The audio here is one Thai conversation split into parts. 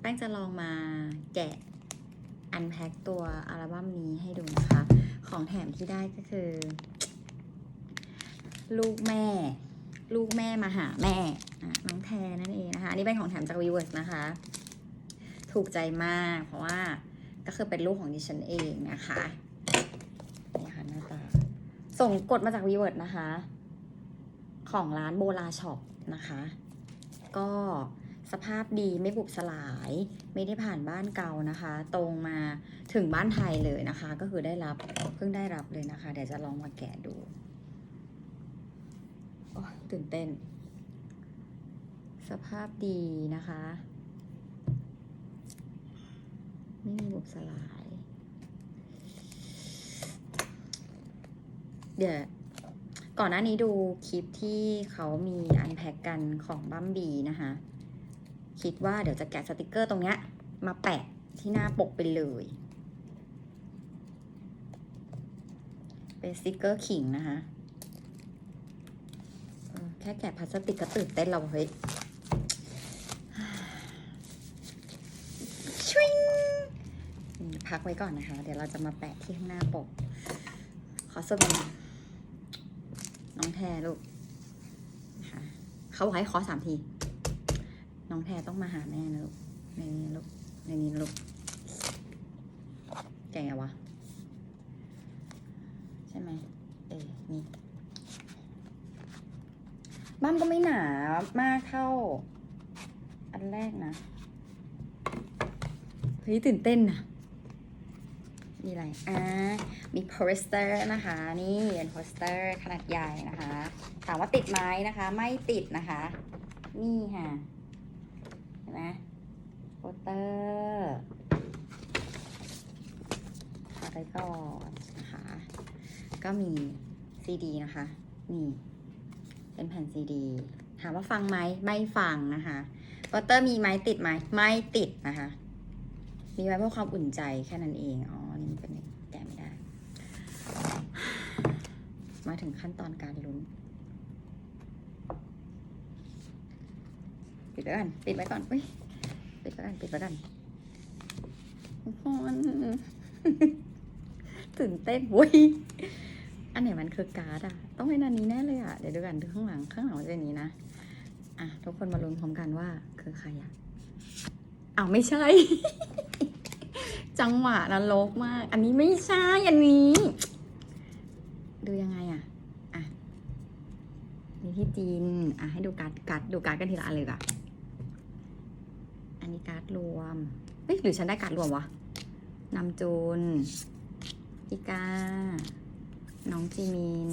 แป้งจะลองมาแกะอันแพ็คตัวอัลบั้มนี้ให้ดูนะคะ ของแถมที่ได้ก็คือ ลูกแม่ ลูกแม่มาหาแม่น้องแทนนั่นเองนะคะ อันนี้เป็นของแถมจาก v ีเวิร์สนะคะ ถูกใจมากเพราะว่าก็คือเป็นลูกของดิฉันเองนะคะนี่ค่ะหน้าตาส่งกดมาจาก v ีเวิร์สนะคะ ของร้านโบราช็อปนะคะ ก็ สภาพดีไม่บุบสลาย ไม่ได้ผ่านบ้านเก่านะคะ ตรงมาถึงบ้านไทยเลยนะคะ ก็คือได้รับเพิ่งได้รับเลยนะคะ เดี๋ยวจะลองมาแกะดูโอ้ตื่นเต้น สภาพดีนะคะ ไม่มีบุบสลาย เดี๋ยวก่อนหน้านี้ดูคลิปที่เขามีอันแพ็กกันของบัมบีนะคะ คิดว่าเดี๋ยวจะแกะสติกเกอร์ตรงเนี้ยมาแปะที่หน้าปกไปเลย เป็นสติกเกอร์ขิงนะคะแค่แกะพลาสติกก็ตื่นเต้นเราเฮ้ยชิงพักไว้ก่อนนะคะ เดี๋ยวเราจะมาแปะที่ข้างหน้าปก ขอสวดมนต์น้องแทลูกนะคะเขาบอกให้ขอสามที น้องแทต้องมาหาแม่นะลูกในนี้ลูกในนี้ลูกแกไงวะ ใช่ไหมเออนี่บ้านก็ไม่หนามากเท่า อันแรกนะเฮ้ยตื่นเต้นนะมีอะไร อ่า มีโปสเตอร์นะคะ นี่เป็นโปสเตอร์ขนาดใหญ่นะคะ ถามว่าติดไหมนะคะ ไม่ติดนะคะ นี่ค่ะ ห็นไหมโปสเตอร์เอาไปก่อนนะคะ ก็มีซีดีนะคะ นี่ เป็นแผ่นซีดี ถามว่าฟังไหมไม่ฟังนะคะโปสเตอร์มีไหมติดไหมไม่ติดนะคะ มีไว้เพื่อความอุ่นใจแค่นั้นเอง อ๋อ นี่เป็นแกะไม่ได้ มาถึงขั้นตอนการลุ้น ปิดไว้ก่อนปิดไว้ก่อนอุ้ยปิดไว้ก่อนปิดไว้ก่อนทุกคนตื่นเต้นวุ้ยอันไหนมันคือการ์ดอะต้องเป็นอันนี้แน่เลยอะเดี๋ยวดูกันดูข้างหลังข้างหลังมันจะเป็นอย่างนี้นะอะทุกคนมาลุ้นพร้อมกันว่าคือใครอะอ้าวไม่ใช่ จังหวะนรกมาก อันนี้ไม่ใช่อันนี้ ดูยังไงอะอะนี่ที่จีนอะให้ดูการ์ดการ์ดดูการ์ดกันทีละอันเลยก่ะอั นี้การ์ดรวมเฮ้ยหรือฉันได้การ์ดรวมวะนำจูนพี่กา น้องจีมิน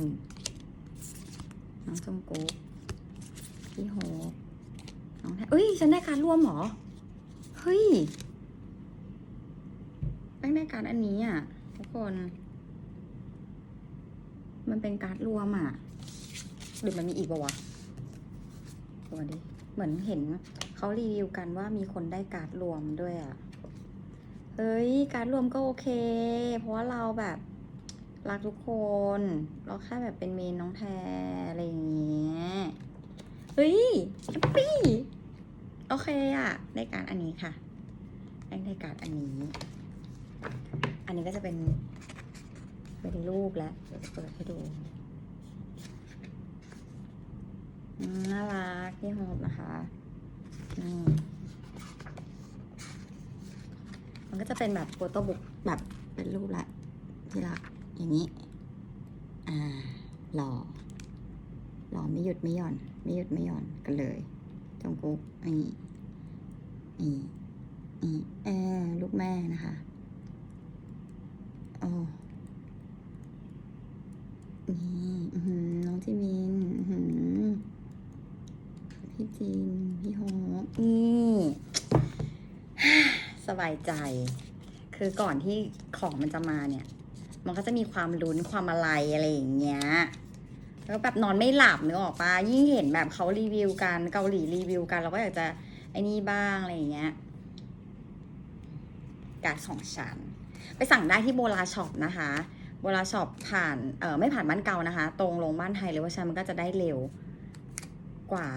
น้องจงกุ๊กพี่โฮน้องแทเอ้ย ฉันได้การ์ดรวมหรอ เฮ้ยแป้งได้การ์ดอันนี้อะ ทุกคน มันเป็นการ์ดรวมอะ หรือมันมีอีกปะวะตัวดิ เหมือนเห็น เขารีวิวกันว่ามีคนได้การ์ดรวมด้วยอะ เฮ้ย การ์ดรวมก็โอเค เพราะว่าเราแบบรักทุกคน เราแค่แบบเป็นเมนน้องแพรอะไรอย่างเงี้ย เฮ้ยแฮปปี้ โอเคอะได้การ์ดอันนี้ค่ะ ได้ได้การ์ดอันนี้ อันนี้ก็จะเป็นเป็นรูปแล้วเดี๋ยวจะเปิดให้ดู น่ารักพี่โฮปนะคะ มันก็จะเป็นแบบโฟโต้บุ๊กแบบเป็นรูปละที่รักอย่างนี้ อ่าหล่อหล่อไม่หยุดไม่หย่อน ไม่หยุดไม่หย่อนกันเลยจงกุ๊กนี่นี่นี่เออลูกแม่นะคะโอ้นี่น้องจิมินพี่จิน พี่โฮปนี่สบายใจ คือก่อนที่ของมันจะมาเนี่ย มันก็จะมีความลุ้นความอะไรอะไรอย่างเงี้ยแล้วก็แบบนอนไม่หลับนึกออกปะยิ่งเห็นแบบเขารีวิวกันเกาหลีรีวิวกัน เราก็อยากจะไอ้นี่บ้างอะไรอย่างเงี้ยการดของฉันไปสั่งได้ที่โบราช็อปนะคะโบราช็อปผ่านเออไม่ผ่านบ้านเก่านะคะ ตรงลงบ้านไทยเลยว่าฉันมันก็จะได้เร็วกว่า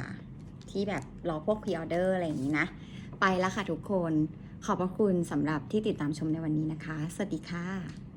ที่แบบรอพวกพรีออเดอร์อะไรอย่างนี้นะ ไปแล้วค่ะทุกคน ขอบพระคุณสำหรับที่ติดตามชมในวันนี้นะคะ สวัสดีค่ะ